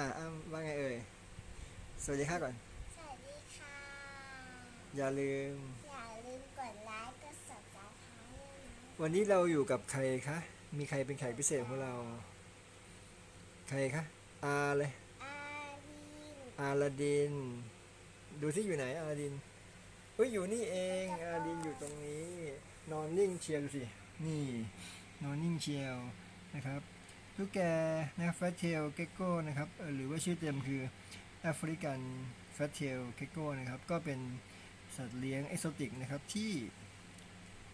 อ่าอ้ำว่าไงเอ่ย สวัสดีค่ะก่อน สวัสดีค่ะ อย่าลืม อย่าลืมกดไลค์ กด subscribe ด้วยนะวันนี้เราอยู่กับใครคะ มีใครเป็นแขกพิเศษของเรา ใครคะอาเลยอาวินอาลาดิน ดูที่อยู่ไหนอาลาดินเอ้ยอยู่นี่เอง อาลาดินอยู่ตรงนี้ นอนนิ่งเชียวดูสิ นี่ นอนนิ่งเชียวนะครับ ลูกแกนะแฟตเทลเกโก้นะครับหรือว่าชื่อเต็มคือแอฟริกันแฟตเทลเกโก้นะครับก็เป็นสัตว์เลี้ยงเอกโซติกนะครับที่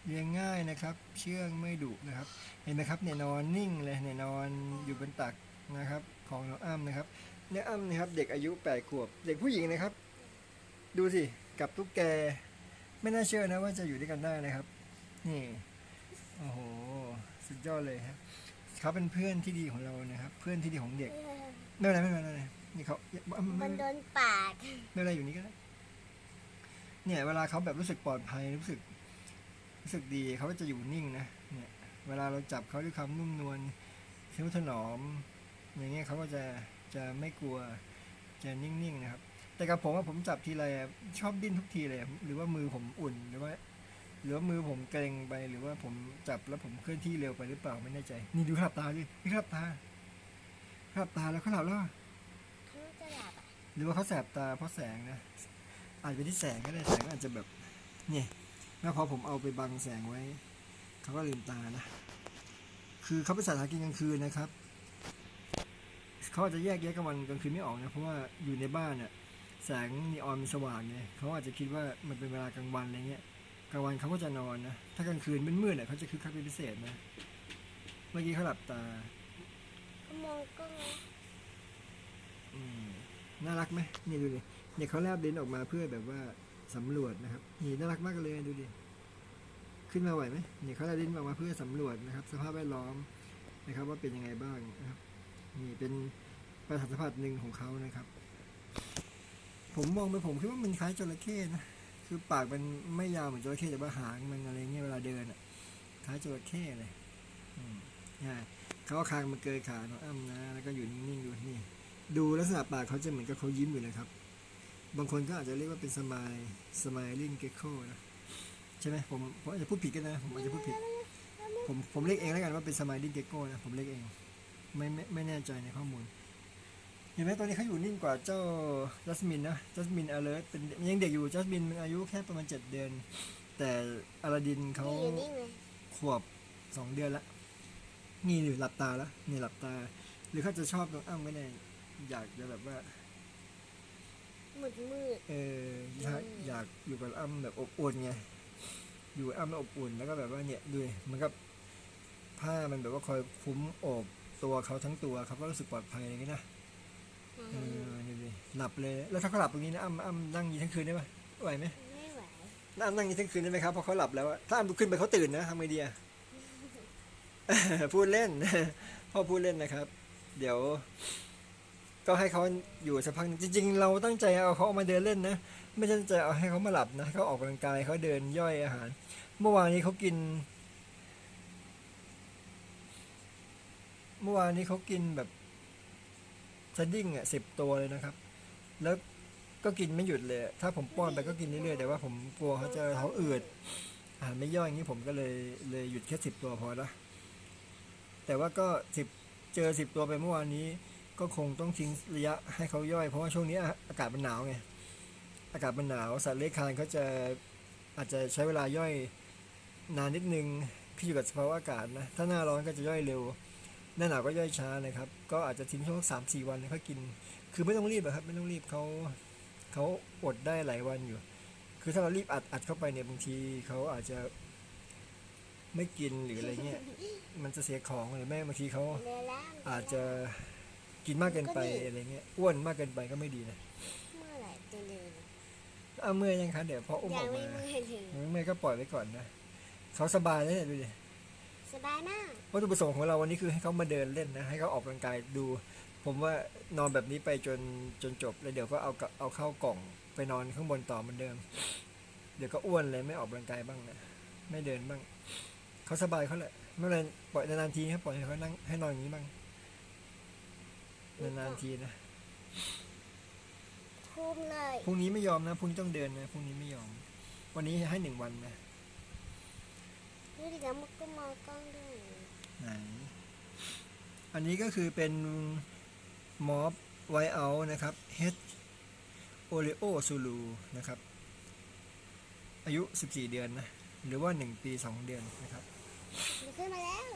เลี้ยงง่ายนะครับ เชื่องไม่ดุนะครับ เห็นไหมครับเนี่ยนอนนิ่งเลยเนี่ยนอนอยู่บนตักนะครับ ของน้องอ้ำนะครับเนี่ยอ้ำนะครับเด็กอายุแปดขวบ เด็กผู้หญิงนะครับ ดูสิกับตุ๊กแก ไม่น่าเชื่อนะว่าจะอยู่ด้วยกันได้นะครับ นี่ โอ้โห สุดยอดเลยครับ เขาเป็นเพื่อนที่ดีของเรานะครับ เพื่อนที่ดีของเด็กไม่เป็นไรไม่เป็นไรไม่เป็นไรนี่เขาไม่มันโดนปาดไม่เป็นไรอยู่นี่ก็ได้เนี่ยเวลาเขาแบบรู้สึกปลอดภัยรู้สึก รู้สึกดีเขาก็จะอยู่นิ่งนะเนี่ยเวลาเราจับเขาด้วยความนุ่มนวลเทนุถนอม อย่างเงี้ยเขาก็จะจะไม่กลัวจะนิ่งๆนะครับ แต่กับผมว่าผมจับทีไรอะชอบดิ้นทุกทีเลย หรือว่ามือผมอุ่นหรือว่าห รือว่ามือผมเกรงไปหรือว่าผมจับแล้วผมเคลื่อนที่เร็วไปหรือเปล่าไม่แน่ใจ นี่ดูขลับตาดินี่ขลับตาขลับตาแล้วเขาหลับแล้วเขาจะหลับอะหรือว่าเขาแสบตาเพราะแสงนะอาจจะเป็นที่แสงก็ได้แสงอาจจะแบบเนี่ยแล้วพอผมเอาไปบังแสงไว้เขาก็ลืมตานะคือเขาเป็นสัตว์หากินกลางคืนนะครับเขาอาจจะแยกแยะกลางวันกลางคืนไม่ออกนะเพราะว่าอยู่ในบ้านเนี่ยแสงนีออนมันสว่างไงเขาอาจจะคิดว่ามันเป็นเวลากลางวันอะไรเงี้ย กลางวันเขาก็จะนอนนะ ถ้ากลางคืนมืดๆเนี่ยเขาจะคึกคักเป็นพิเศษนะ เมื่อกี้เขาหลับตาเขามองกล้องนะอืมน่ารักไหมนี่ดูดิเนี่ยเขาแลบลิ้นออกมาเพื่อแบบว่าสำรวจนะครับ นี่น่ารักมากเลยดูดิ ขึ้นมาไหวไหมเนี่ยเขาแลบลิ้นออกมาเพื่อสำรวจนะครับ สภาพแวดล้อมนะครับ ว่าเป็นยังไงบ้างนะครับ นี่เป็นประสาทสัมผัสหนึ่งของเขานะครับ ผมมองไปผมคิดว่ามันคล้ายจระเข้นะ คือปากมันไม่ยาวเหมือนจระเข้แต่ว่าหางมันอะไรเงี้ยเวลาเดินอะคล้ายจระเข้เลยอืมใช่เขาเอาคางมาเกยขาน้องอ้ำนะ แล้วก็อยู่นิ่งๆดูนี่ ดูลักษณะปากเขาจะเหมือนกับเขายิ้มอยู่นะครับ บางคนก็อาจจะเรียกว่าเป็นสมายสมายลิงเกโคนะใช่ไหมผมผมอาจจะพูดผิดก็ได้นะผมอาจจะพูดผิด ผมผมเรียกเองแล้วกันว่าเป็นสมายลิงเกโคนะผมเรียกเอง ไม่ไม่ไม่แน่ใจในข้อมูล ห็นไหมตอนนี้เขาอยู่นิ่งกว่าเจ้าจัสมินนะจัสมินอเลิร์เป็นยังเด็กอยู่จัสมินมันอายุแค่ประมาณเจ็ดเดือน แต่อลาดินเขานี่อยู่นิ่งเลยขวบสองเดือนละนี่หรือหลับตาแล้วนี่หลับตา หรือเขาจะชอบน้องอ้ำก็ได้อยากจะแบบว่ามืดมืดเอออยากอยากอยู่กับอ้ำแบบอบอุ่นไงอยู่กับอ้ำแล้วอบอุ่นแล้วก็แบบว่าเนี่ยดูดิมันก็ผ้ามันแบบว่าคอยคุ้มโอบตัวเขาทั้งตัวเขาก็รู้สึกปลอดภัยอะไรอย่างเงี้ยนะๆ เออนี่ดิหลับเลย แล้วถ้าเขาหลับตรงนี้นะอ้ำอ้ำนั่งอยางนี้ทั้งคืนได้ไหมไหวไหมไม่ไหวแล้วอ้ำนั่งอยางนี้ทั้งคืนได้ไหมครับเพราะเขาหลับแล้วอะถ้าอ้ำลุกขึ้นไปเขาตื่นนะทำไงดีอะพูดเล่นพ่อพูดเล่นนะครับ เดี๋ยว ก็ให้เขาอยู่สักพักหนึ่งจริง ๆ เราตั้งใจเอาเขาออกมาเดินเล่นนะไม่ใช่ตั้งใจเอาให้เขามาหลับนะให้เขาออกกำลังกายเขาเดินย่อยอาหาร เมื่อวานนี้เขากิน เมื่อวานนี้เขากินแบบ สดิ้งอะสิบตัวเลยนะครับ แล้วก็กินไม่หยุดเลย ถ้าผมป้อนไปก็กินเรื่อยๆแต่ว่าผมกลัวเขาจะท้องอืดอาหารไม่ย่อยอย่างนี้ผมก็เลยเลยหยุดแค่สิบตัวพอละแต่ว่าก็สิบเจอสิบตัวไปเมื่อวานนี้ ก็คงต้องทิ้งระยะให้เขาย่อย เพราะว่าช่วงนี้อากาศมันหนาวไงอากาศมันหนาวสัตว์เลื้อยคลานเขาจะอาจจะใช้เวลาย่อยนานนิดนึงขึ้นอยู่กับสภาวะอากาศนะถ้าหน้าร้อนก็จะย่อยเร็ว หน้าหนาวก็ย่อยช้านะครับ ก็อาจจะทิ้งช่วงสามสี่วันค่อยกิน คือไม่ต้องรีบอะครับ ไม่ต้องรีบเขาเขาอดได้หลายวันอยู่ คือถ้าเรารีบอัดอัดเข้าไปเนี่ยบางทีเขาอาจจะไม่กินหรืออะไรเงี้ย มันจะเสียของหรือไม่บางทีเขาเรือแล้วอาจจะกินมากเกินไปอะไรเงี้ย อ้วนมากเกินไปก็ไม่ดีนะ เมื่อไหร่จะเดินเอาเมื่อยยังคะเดี๋ยวพออุ้มยัองอกไม่มาเมื่อยถึงเมื่อยก็ปล่อยไว้ก่อนนะเขาสบายเลยเนี่ยดูดิ สบายมาก วัตถุประสงค์ของเราวันนี้คือให้เขามาเดินเล่นนะ ให้เขาออกกำลังกายดู ผมว่านอนแบบนี้ไปจนจนจบ แล้วเดี๋ยวก็เอากลับเอาเข้ากล่องไปนอนข้างบนต่อเหมือนเดิม เดี๋ยวก็อ้วนเลยไม่ออกกำลังกายบ้างนะ ไม่เดินบ้าง เขาสบายเขาแหละไม่เป็นไรปล่อยนานๆทีครับปล่อยให้เขานั่งให้นอนอย่างนี้บ้าง นานๆทีนะ ทุ่มเลย พรุ่งนี้ไม่ยอมนะ พรุ่งนี้ต้องเดินนะ พรุ่งนี้ไม่ยอม วันนี้ให้หนึ่งวันนะ ดูดิแล้วมันก็มองกล้องด้วยไหนอันนี้ก็คือเป็นมอฟไวเอานะครับ H โอเลโอซูลูนะครับ อายุ 14 เดือนนะ หรือว่า 1 ปี 2 เดือนนะครับ มันขึ้นมาแล้ว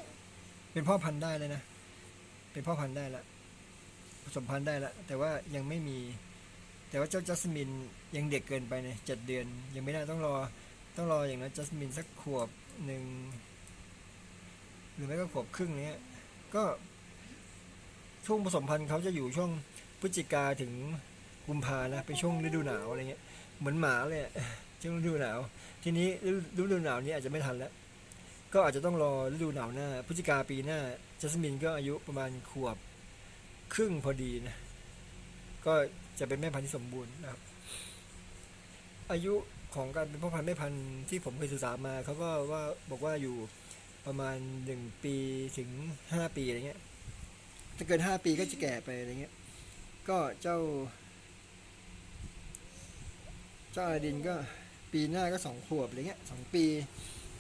เป็นพ่อพันธุ์ได้เลยนะ เป็นพ่อพันธุ์ได้ละผสมพันธุ์ได้ละแต่ว่ายังไม่มี แต่ว่าเจ้าจัสมินยังเด็กเกินไปเนี่ยเจ็ดเดือน ยังไม่ได้ต้องรอต้องรออย่างนั้นจัสมินสักขวบ หนึ่งหรือไม่ก็ขวบครึ่งเนี้ย ก็ช่วงผสมพันธุ์เขาจะอยู่ช่วงพฤศจิกาถึงกุมภานะเป็นช่วงฤดูหนาวอะไรเงี้ยเหมือนหมาเลยช่วงฤดูหนาว ทีนี้ฤดูฤดูหนาวนี้อาจจะไม่ทันแล้วก็อาจจะต้องรอฤดูหนาวหน้าพฤศจิกาปีหน้าจัสมินก็อายุประมาณขวบครึ่งพอดีนะ ก็จะเป็นแม่พันธุ์ที่สมบูรณ์นะครับ อายุ ของการเป็นพ่อพันธุ์แม่พันธุ์ที่ผมเคยศึกษามาเขาก็ว่าบอกว่าอยู่ประมาณหนึ่งปีถึงห้าปีอะไรเงี้ยถ้าเกินห้าปีก็จะแก่ไปอะไรเงี้ย ก็เจ้า เจ้าอาลาดินก็ปีหน้าก็สองขวบอะไรเงี้ยสองปี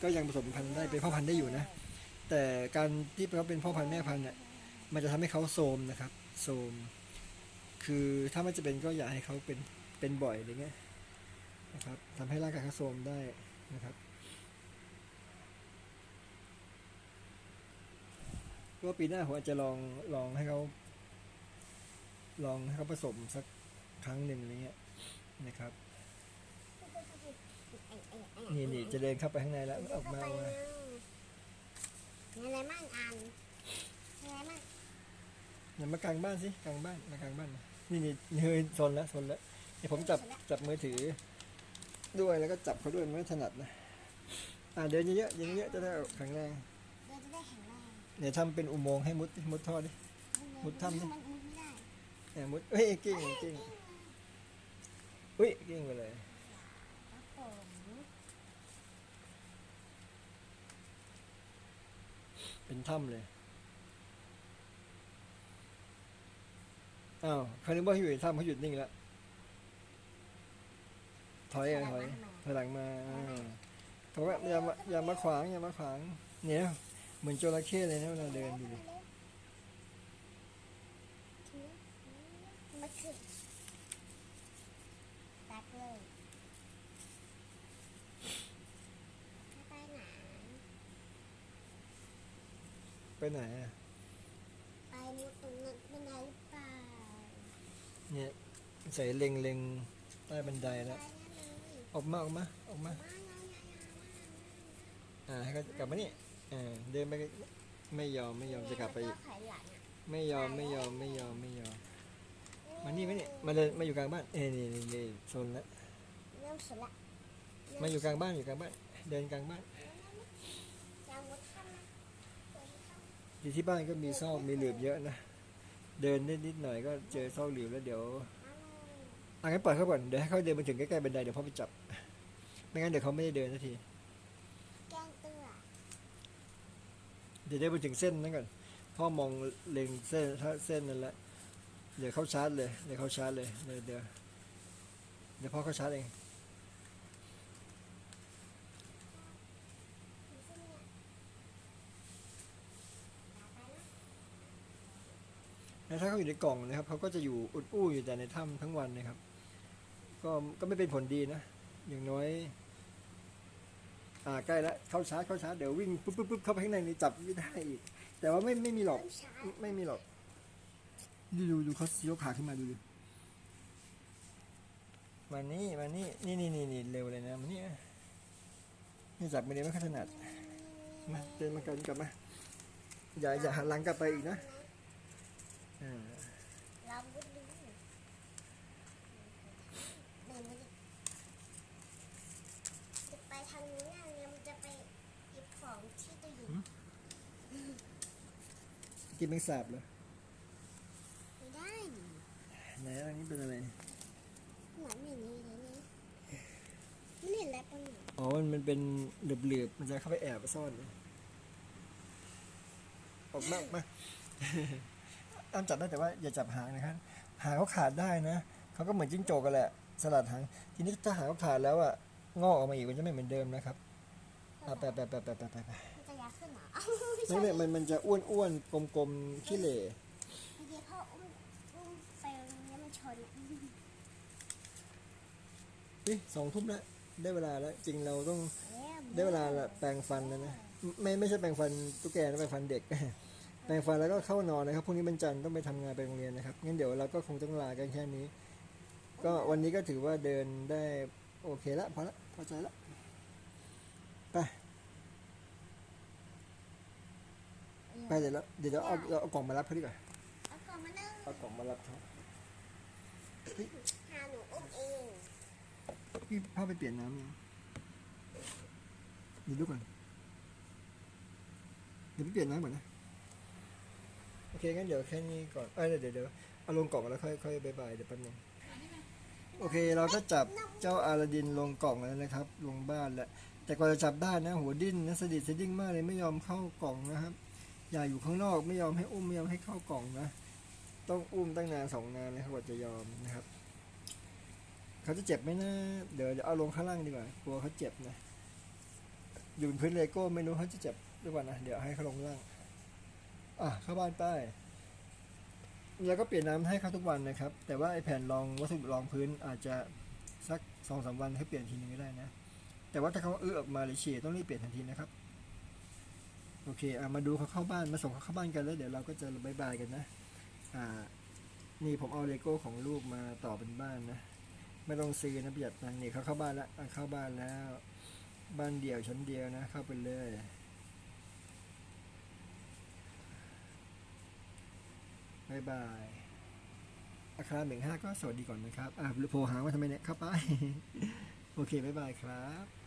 ก็ยังผสมพันธุ์ได้เป็นพ่อพันธุ์ได้อยู่นะ แต่การที่เขาเป็นพ่อพันธุ์แม่พันธุ์เนี่ยมันจะทำให้เขาโทมนะครับโทมคือถ้าไม่จะเป็นก็อย่าให้เขาเป็นเป็นบ่อยอะไรเงี้ย นะครับทำให้ร่างกายเขาโทรมได้นะครับ ก็ปีหน้าผมอาจจะลองลองให้เขาลองให้เขาผสมสักครั้งหนึ่งอะไรเงี้ยนะครับนี่นี่จะเดินเข้าไปข้างในแล้วออกมาออกมามีอะไรมั่งอันมีอะไรมั่งอย่ามากลางบ้านสิกลางบ้านมากลางบ้านมานี่นี่เฮ้ยซนแล้วซนแล้วเดี๋ยวผมจับจับมือถือ ด้วยแล้วก็จับเขาด้วยมันไม่ถนัดนะ อ่าเดินเยอะๆเดินเยอะๆจะได้แข็งแรงเราจะได้แข็งแรงเดี๋ยวทำเป็นอุโมงค์ให้มุดมุดท่อดิ มุดถ้ำดิ มันมุดไม่ได้เนี่ยมุดเฮ้ยกิ้งกิ้งอุ้ยกิ้งไปเลยครับผมเป็นถ้ำเลยอ้าวเขานึกว่าเขาอยู่ในถ้ำเขาหยุดนิ่งแล้ว ถอยอะถอยถอยหลังมาอ่าเขาว่าอย่ามาอย่ามาขวางอย่ามาขวาง เนี่ยเหมือนจระเข้เลยนะเวลาเดินดูดิมาขึ้นตักเลยไปไหนไปไหนอะไปมุดตรงนั้นบันไดหรือเปล่าเนี่ยใส่เล็งเล็งใต้บันไดไปแล้วนั่นเลย ออกมาออกมาออกมามาเอาๆอ่าให้เขากลับมานี่อ่าเดินไปไม่ยอมไม่ยอมจะกลับไปอีกถอยหลังอะไม่ยอมไม่ยอมไม่ยอมไม่ยอมมานี่มานี่มาเดินมาอยู่กลางบ้านเอ้ยนี่นี่นี่โซนแล้วเริ่มสุดละมาอยู่กลางบ้านอยู่กลางบ้านเดินกลางบ้านจะมุดเข้ามาเดินเข้ามาอยู่ที่บ้านก็มีซอกมีหลืบเยอะนะเดินนิดนิดหน่อยก็เจอซอกหลืบแล้วเดี๋ยวอะงั้นปล่อยเขาก่อนเดี๋ยวให้เขาเดินมาถึงใกล้ๆบันไดเดี๋ยวพ่อไปจับ ไม่งั้นเดี๋ยวเขาไม่ได้เดินสักที แกล้งตัวเดี๋ยวได้ไปถึงเส้นนั้นก่อน พ่อมองเล็งเส้นถ้าเส้นนั้นแหละ เดี๋ยวเขาชาร์จเลย เดี๋ยวเขาชาร์จเลย เดี๋ยวเดี๋ยวเดี๋ยวพ่อเขาชาร์จเอง แล้วถ้าเขาอยู่ในกล่องนะครับเขาก็จะอยู่อุดอู้อยู่แต่ในถ้ำทั้งวันนะครับ ก็ก็ไม่เป็นผลดีนะ อย่างน้อย อ่าใกล้แล้วเข้าช้าเข้าช้าเดี๋ยววิ่งปุ๊บปุ๊บปุ๊บเข้าไปข้างในนี่จับไม่ได้อีก แต่ว่าไม่ไม่มีหรอกไม่มีหรอก ดูดูดูเขายกขาขึ้นมาดูดูมานี่มานี่นี่นี่นี่นี่เร็วเลยนะมานี่นี่จับไม่ได้ไม่ค่อยถนัดมาเดินมากันกลับมาอย่าอย่าหันหลังกลับไปอีกนะอ่ามุดดูเดินมาดิจะไปทางนี้นะเนี่ยมันจะไปหยิบของที่ตัวหญิง กินแมงสาบเหรอไม่ได้ดิไหนอันนี้เป็นอะไร เหมือนอย่างนี้เลยนี่ไม่เห็นแล้วปะหนูอ๋อ มันมันเป็นเหลือบๆ มันจะเข้าไปแอบไปซ่อนเลยออกมาออกมาอ้ามจับได้แต่ว่าอย่าจับหางนะครับ หางเขาขาดได้นะ เขาก็เหมือนจิ้งจกกันแหละ สลัดหาง ทีนี้ถ้าหางเขาขาดแล้วอะงอกออกมาอีกมันจะไม่เหมือนเดิมนะครับอะแปะแปะแปะแปะแปะ ไม่ไม่มันมันจะอ้วนอ้วนกลมกลมๆขี้เหร่เมื่อกี้พ่ออุ้มอุ้มไปแล้วมันชนอะนี่สองทุ่มแล้วได้เวลาแล้วจริงเราต้องได้เวลาละแปรงฟันแล้วนะไม่ไม่ใช่แปรงฟันตุ๊กแกนะแปรงฟันเด็ก แปรงฟันแล้วก็เข้านอนนะครับพรุ่งนี้เป็นจันทร์ต้องไปทำงานไปโรงเรียนนะครับงั้นเดี๋ยวเราก็คงต้องลากันแค่นี้ ก็วันนี้ก็ถือว่าเดินได้โอเคละพอละพอใจละไป ไปเดี๋ยวเราเดี๋ยวเราเอาเราเอากล่องมารับเขาดีกว่าเอากล่องมานึ่งเอากล่องมารับเขาหาหนูอุ้มเองพี่พ่อไปเปลี่ยนน้ำยังเดี๋ยวดูก่อนเดี๋ยวพี่เปลี่ยนน้ำก่อนนะโอเคงั้นเดี๋ยวแค่นี้ก่อนเอ้ยเดี๋ยวเดี๋ยวเอาลงกล่องแล้วค่อยค่อยบายบายเดี๋ยวแป๊บนึงโอเคเราก็จับเจ้าอาลาดินลงกล่องแล้วนะครับ ลงบ้านแล้วแต่กว่าจะจับได้นะหัวดิ้นนะสะดิดสะดิ้งมากเลยไม่ยอมเข้ากล่องนะครับ อย่าอยู่ข้างนอกไม่ยอมให้อุ้มไม่ยอมให้เข้ากล่องนะ ต้องอุ้มตั้งนานสองนานเลยครับกว่าจะยอมนะครับ เขาจะเจ็บไหมนะ เดี๋ยวจะเอาลงข้างล่างดีกว่ากลัวเขาเจ็บนะ อยู่บนพื้นเลโก้ไม่รู้เขาจะเจ็บหรือเปล่านะ เดี๋ยวให้เขาลงล่าง อะเข้าบ้านไปแล้วก็เปลี่ยนน้ำให้เขาทุกวันนะครับ แต่ว่าไอแผ่นรองวัสดุรองพื้นอาจจะสักสองสามวันให้เปลี่ยนทีนึงก็ได้นะ แต่ว่าถ้าเขาอื้อออกมาหรือฉี่ต้องรีบเปลี่ยนทันทีนะครับ โอเคเอะมาดูเขาเข้าบ้านมาส่งเขาเข้าบ้านกันแล้วเดี๋ยวเราก็จะบายบายกันนะอ่านี่ผมเอาเลโก้ของลูกมาต่อเป็นบ้านนะไม่ต้องซื้อนะประหยัดตังค์นี่เขาเข้าบ้านแล้วเข้าบ้านแล้ว บ้านเดี่ยวชั้นเดียวนะ เข้าไปเลยบายบายอาคารหนึ่งห้าก็สวัสดีก่อนนะครับอะโผล่หางมาทำไมเนี่ยเข้าไป โอเคบายบายครับ